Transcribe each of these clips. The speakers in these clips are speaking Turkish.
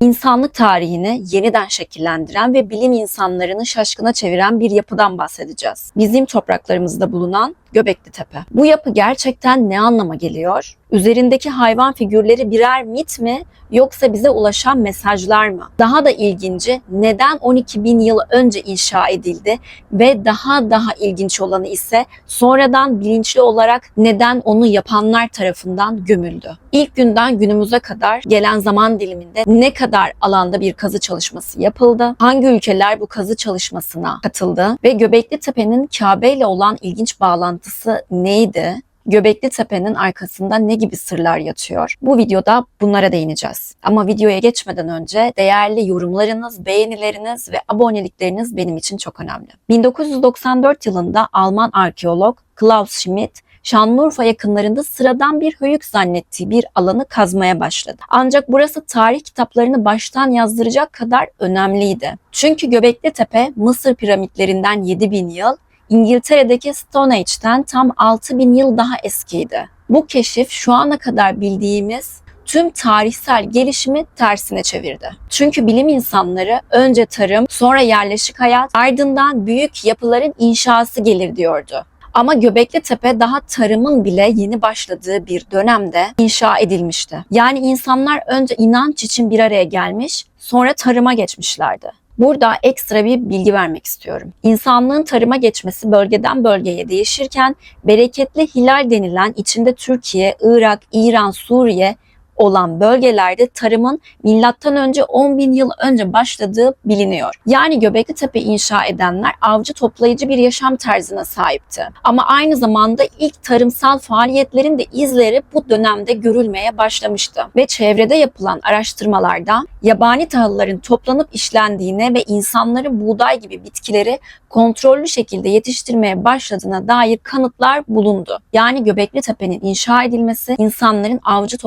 İnsanlık tarihini yeniden şekillendiren ve bilim insanlarını şaşkına çeviren bir yapıdan bahsedeceğiz. Bizim topraklarımızda bulunan Göbekli Tepe. Bu yapı gerçekten ne anlama geliyor? Üzerindeki hayvan figürleri birer mit mi yoksa bize ulaşan mesajlar mı? Daha da ilginci neden 12 bin yıl önce inşa edildi ve daha daha ilginç olanı ise sonradan bilinçli olarak neden onu yapanlar tarafından gömüldü? İlk günden günümüze kadar gelen zaman diliminde ne kadar alanda bir kazı çalışması yapıldı? Hangi ülkeler bu kazı çalışmasına katıldı? Ve Göbekli Tepe'nin Kabe ile olan ilginç bağlantısı neydi? Göbekli Tepe'nin arkasında ne gibi sırlar yatıyor? Bu videoda bunlara değineceğiz. Ama videoya geçmeden önce değerli yorumlarınız, beğenileriniz ve abonelikleriniz benim için çok önemli. 1994 yılında Alman arkeolog Klaus Schmidt Şanlıurfa yakınlarında sıradan bir höyük zannettiği bir alanı kazmaya başladı. Ancak burası tarih kitaplarını baştan yazdıracak kadar önemliydi. Çünkü Göbekli Tepe Mısır piramitlerinden 7000 yıl, İngiltere'deki Stone Age'den tam 6000 yıl daha eskiydi. Bu keşif şu ana kadar bildiğimiz tüm tarihsel gelişimi tersine çevirdi. Çünkü bilim insanları önce tarım, sonra yerleşik hayat, ardından büyük yapıların inşası gelir diyordu. Ama Göbekli Tepe daha tarımın bile yeni başladığı bir dönemde inşa edilmişti. Yani insanlar önce inanç için bir araya gelmiş, sonra tarıma geçmişlerdi. Burada ekstra bir bilgi vermek istiyorum. İnsanlığın tarıma geçmesi bölgeden bölgeye değişirken bereketli hilal denilen içinde Türkiye, Irak, İran, Suriye olan bölgelerde tarımın milattan önce 10 bin yıl önce başladığı biliniyor. Yani Göbekli Tepe inşa edenler avcı toplayıcı bir yaşam tarzına sahipti. Ama aynı zamanda ilk tarımsal faaliyetlerin de izleri bu dönemde görülmeye başlamıştı. Ve çevrede yapılan araştırmalarda yabani tahılların toplanıp işlendiğine ve insanların buğday gibi bitkileri kontrollü şekilde yetiştirmeye başladığına dair kanıtlar bulundu. Yani Göbekli Tepe'nin inşa edilmesi insanların avcı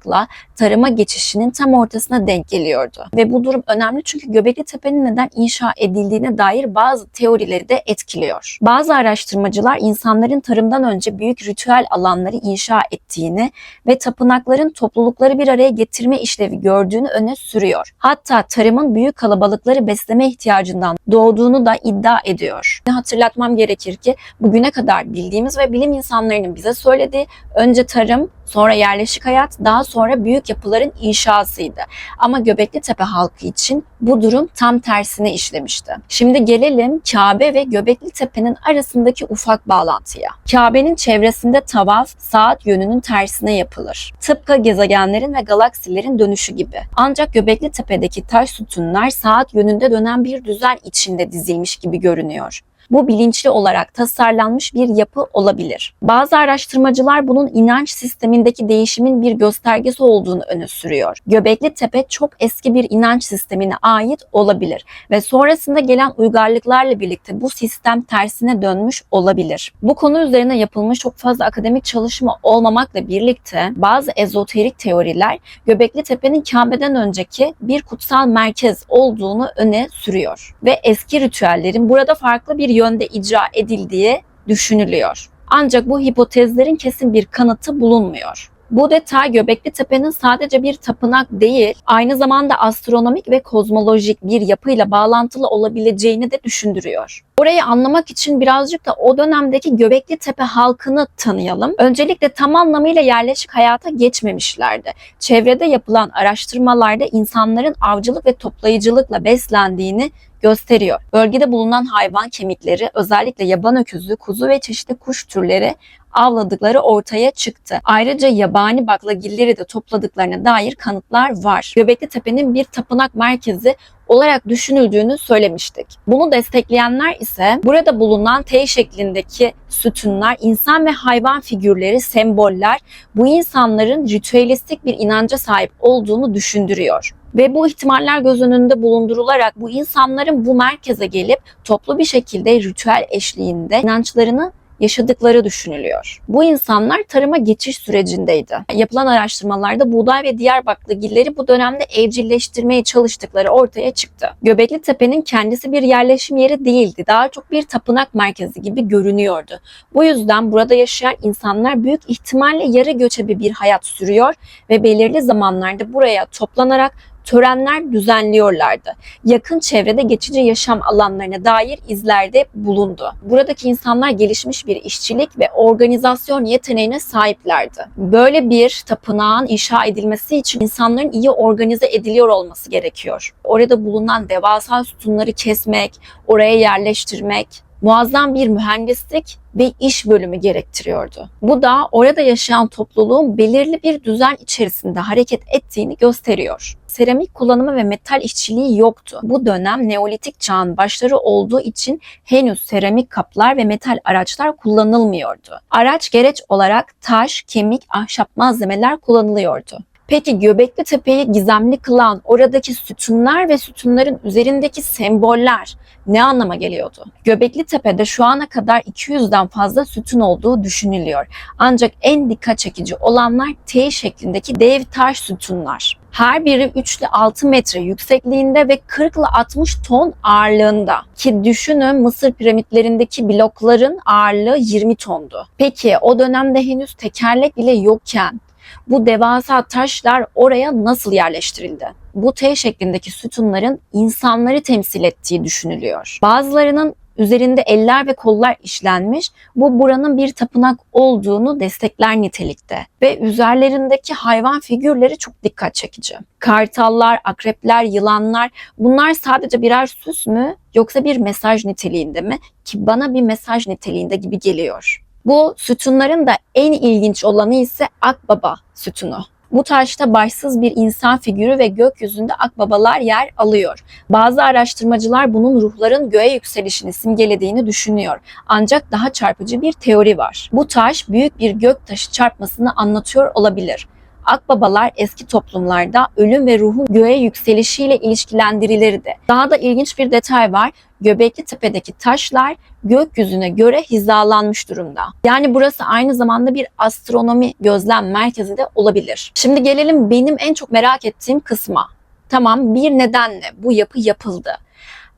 toplayıcılıkla tarıma geçişinin tam ortasına denk geliyordu. Ve bu durum önemli çünkü Göbekli Tepe'nin neden inşa edildiğine dair bazı teorileri de etkiliyor. Bazı araştırmacılar insanların tarımdan önce büyük ritüel alanları inşa ettiğini ve tapınakların toplulukları bir araya getirme işlevi gördüğünü öne sürüyor. Hatta tarımın büyük kalabalıkları besleme ihtiyacından doğduğunu da iddia ediyor. Hatırlatmam gerekir ki bugüne kadar bildiğimiz ve bilim insanlarının bize söylediği önce tarım, sonra yerleşik hayat, daha sonra büyük yapıların inşasıydı. Ama Göbekli Tepe halkı için bu durum tam tersine işlemişti. Şimdi gelelim Kabe ve Göbekli Tepe'nin arasındaki ufak bağlantıya. Kabe'nin çevresinde tavaf saat yönünün tersine yapılır. Tıpkı gezegenlerin ve galaksilerin dönüşü gibi. Ancak Göbekli Tepe'deki taş sütunlar saat yönünde dönen bir düzen içinde dizilmiş gibi görünüyor. Bu bilinçli olarak tasarlanmış bir yapı olabilir. Bazı araştırmacılar bunun inanç sistemindeki değişimin bir göstergesi olduğunu öne sürüyor. Göbekli Tepe çok eski bir inanç sistemine ait olabilir ve sonrasında gelen uygarlıklarla birlikte bu sistem tersine dönmüş olabilir. Bu konu üzerine yapılmış çok fazla akademik çalışma olmamakla birlikte bazı ezoterik teoriler Göbekli Tepe'nin Kabe'den önceki bir kutsal merkez olduğunu öne sürüyor ve eski ritüellerin burada farklı bir yönde icra edildiği düşünülüyor. Ancak bu hipotezlerin kesin bir kanıtı bulunmuyor. Bu detay Göbekli Tepe'nin sadece bir tapınak değil, aynı zamanda astronomik ve kozmolojik bir yapıyla bağlantılı olabileceğini de düşündürüyor. Burayı anlamak için birazcık da o dönemdeki Göbekli Tepe halkını tanıyalım. Öncelikle tam anlamıyla yerleşik hayata geçmemişlerdi. Çevrede yapılan araştırmalarda insanların avcılık ve toplayıcılıkla beslendiğini gösteriyor. Bölgede bulunan hayvan kemikleri özellikle yaban öküzü, kuzu ve çeşitli kuş türleri avladıkları ortaya çıktı. Ayrıca yabani baklagilleri de topladıklarına dair kanıtlar var. Göbekli Tepe'nin bir tapınak merkezi olarak düşünüldüğünü söylemiştik. Bunu destekleyenler ise burada bulunan T şeklindeki sütunlar, insan ve hayvan figürleri, semboller bu insanların ritüelistik bir inanca sahip olduğunu düşündürüyor. Ve bu ihtimaller göz önünde bulundurularak bu insanların bu merkeze gelip toplu bir şekilde ritüel eşliğinde inançlarını yaşadıkları düşünülüyor. Bu insanlar tarıma geçiş sürecindeydi. Yapılan araştırmalarda buğday ve diğer baklagilleri bu dönemde evcilleştirmeye çalıştıkları ortaya çıktı. Göbekli Tepe'nin kendisi bir yerleşim yeri değildi. Daha çok bir tapınak merkezi gibi görünüyordu. Bu yüzden burada yaşayan insanlar büyük ihtimalle yarı göçebe bir hayat sürüyor ve belirli zamanlarda buraya toplanarak törenler düzenliyorlardı. Yakın çevrede geçici yaşam alanlarına dair izlerde bulundu. Buradaki insanlar gelişmiş bir işçilik ve organizasyon yeteneğine sahiplerdi. Böyle bir tapınağın inşa edilmesi için insanların iyi organize ediliyor olması gerekiyor. Orada bulunan devasa sütunları kesmek, oraya yerleştirmek, muazzam bir mühendislik ve iş bölümü gerektiriyordu. Bu da orada yaşayan topluluğun belirli bir düzen içerisinde hareket ettiğini gösteriyor. Seramik kullanımı ve metal işçiliği yoktu. Bu dönem Neolitik çağın başları olduğu için henüz seramik kaplar ve metal araçlar kullanılmıyordu. Araç gereç olarak taş, kemik, ahşap malzemeler kullanılıyordu. Peki Göbekli Tepe'yi gizemli kılan oradaki sütunlar ve sütunların üzerindeki semboller ne anlama geliyordu? Göbekli Tepe'de şu ana kadar 200'den fazla sütun olduğu düşünülüyor. Ancak en dikkat çekici olanlar T şeklindeki dev taş sütunlar. Her biri 3 ile 6 metre yüksekliğinde ve 40 ile 60 ton ağırlığında. Ki düşünün Mısır piramitlerindeki blokların ağırlığı 20 tondu. Peki o dönemde henüz tekerlek bile yokken bu devasa taşlar oraya nasıl yerleştirildi? Bu T şeklindeki sütunların insanları temsil ettiği düşünülüyor. Bazılarının üzerinde eller ve kollar işlenmiş, bu buranın bir tapınak olduğunu destekler nitelikte ve üzerlerindeki hayvan figürleri çok dikkat çekici. Kartallar, akrepler, yılanlar bunlar sadece birer süs mü yoksa bir mesaj niteliğinde mi? Ki bana bir mesaj niteliğinde gibi geliyor. Bu sütunların da en ilginç olanı ise Akbaba sütunu. Bu taşta başsız bir insan figürü ve gökyüzünde akbabalar yer alıyor. Bazı araştırmacılar bunun ruhların göğe yükselişini simgelediğini düşünüyor. Ancak daha çarpıcı bir teori var. Bu taş büyük bir gök taşı çarpmasını anlatıyor olabilir. Akbabalar eski toplumlarda ölüm ve ruhun göğe yükselişiyle ilişkilendirilirdi. Daha da ilginç bir detay var. Göbekli Tepe'deki taşlar gökyüzüne göre hizalanmış durumda. Yani burası aynı zamanda bir astronomi gözlem merkezi de olabilir. Şimdi gelelim benim en çok merak ettiğim kısma. Tamam bir nedenle bu yapı yapıldı.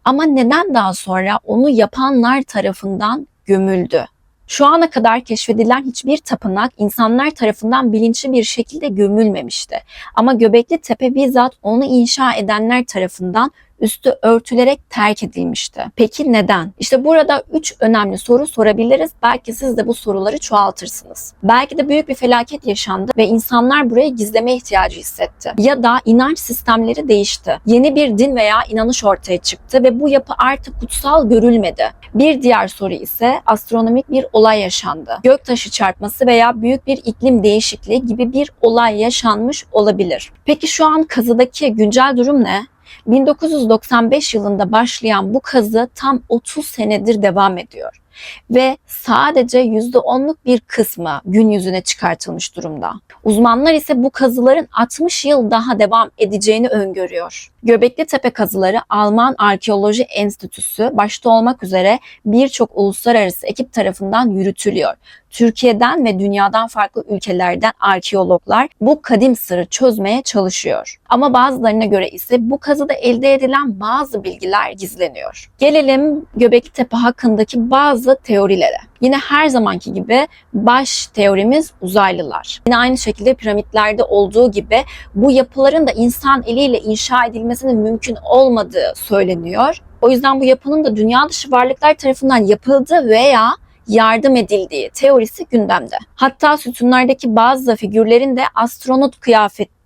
Ama neden daha sonra onu yapanlar tarafından gömüldü? Şu ana kadar keşfedilen hiçbir tapınak insanlar tarafından bilinçli bir şekilde gömülmemişti. Ama Göbekli Tepe bizzat onu inşa edenler tarafından üstü örtülerek terk edilmişti. Peki neden? İşte burada üç önemli soru sorabiliriz. Belki siz de bu soruları çoğaltırsınız. Belki de büyük bir felaket yaşandı ve insanlar buraya gizleme ihtiyacı hissetti. Ya da inanç sistemleri değişti. Yeni bir din veya inanış ortaya çıktı ve bu yapı artık kutsal görülmedi. Bir diğer soru ise astronomik bir olay yaşandı. Göktaşı çarpması veya büyük bir iklim değişikliği gibi bir olay yaşanmış olabilir. Peki şu an kazıdaki güncel durum ne? 1995 yılında başlayan bu kazı tam 30 senedir devam ediyor ve sadece %10'luk bir kısmı gün yüzüne çıkartılmış durumda. Uzmanlar ise bu kazıların 60 yıl daha devam edeceğini öngörüyor. Göbekli Tepe kazıları Alman Arkeoloji Enstitüsü başta olmak üzere birçok uluslararası ekip tarafından yürütülüyor. Türkiye'den ve dünyadan farklı ülkelerden arkeologlar bu kadim sırrı çözmeye çalışıyor. Ama bazılarına göre ise bu kazıda elde edilen bazı bilgiler gizleniyor. Gelelim Göbekli Tepe hakkındaki bazı teorilere. Yine her zamanki gibi baş teorimiz uzaylılar. Yine aynı şekilde piramitlerde olduğu gibi bu yapıların da insan eliyle inşa edilmesinin mümkün olmadığı söyleniyor. O yüzden bu yapının da dünya dışı varlıklar tarafından yapıldığı veya yardım edildiği teorisi gündemde. Hatta sütunlardaki bazı figürlerin de astronot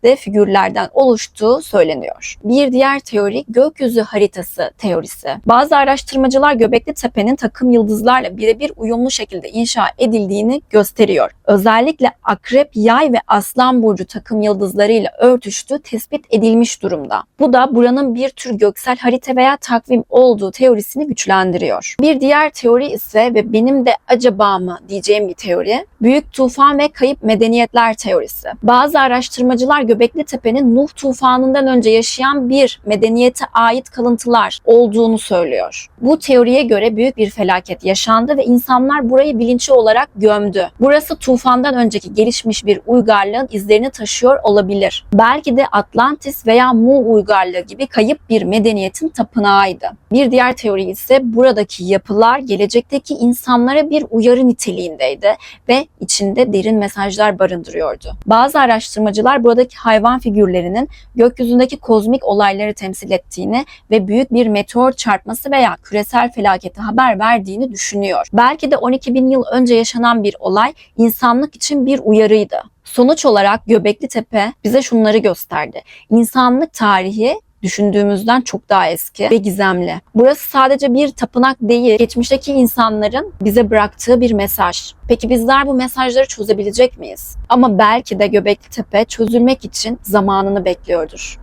kıyafetli figürlerden oluştuğu söyleniyor. Bir diğer teori gökyüzü haritası teorisi. Bazı araştırmacılar Göbekli Tepe'nin takım yıldızlarla birebir uyumlu şekilde inşa edildiğini gösteriyor. Özellikle Akrep, Yay ve Aslan burcu takım yıldızlarıyla örtüştüğü tespit edilmiş durumda. Bu da buranın bir tür göksel harita veya takvim olduğu teorisini güçlendiriyor. Bir diğer teori ise ve benim de acaba mı diyeceğim bir teori, büyük tufan ve kayıp medeniyetler teorisi. Bazı araştırmacılar Göbekli Tepe'nin Nuh tufanından önce yaşayan bir medeniyete ait kalıntılar olduğunu söylüyor. Bu teoriye göre büyük bir felaket yaşandı ve insanlar burayı bilinçli olarak gömdü. Burası tufandan önceki gelişmiş bir uygarlığın izlerini taşıyor olabilir. Belki de Atlantis veya Mu uygarlığı gibi kayıp bir medeniyetin tapınağıydı. Bir diğer teori ise buradaki yapılar gelecekteki insanlara bir uyarı niteliğindeydi ve içinde derin mesajlar barındırıyordu. Bazı araştırmacılar buradaki hayvan figürlerinin gökyüzündeki kozmik olayları temsil ettiğini ve büyük bir meteor çarpması veya küresel felaketi haber verdiğini düşünüyor. Belki de 12 bin yıl önce yaşanan bir olay insanlık için bir uyarıydı. Sonuç olarak Göbekli Tepe bize şunları gösterdi. İnsanlık tarihi düşündüğümüzden çok daha eski ve gizemli. Burası sadece bir tapınak değil, geçmişteki insanların bize bıraktığı bir mesaj. Peki bizler bu mesajları çözebilecek miyiz? Ama belki de Göbekli Tepe çözülmek için zamanını bekliyordur.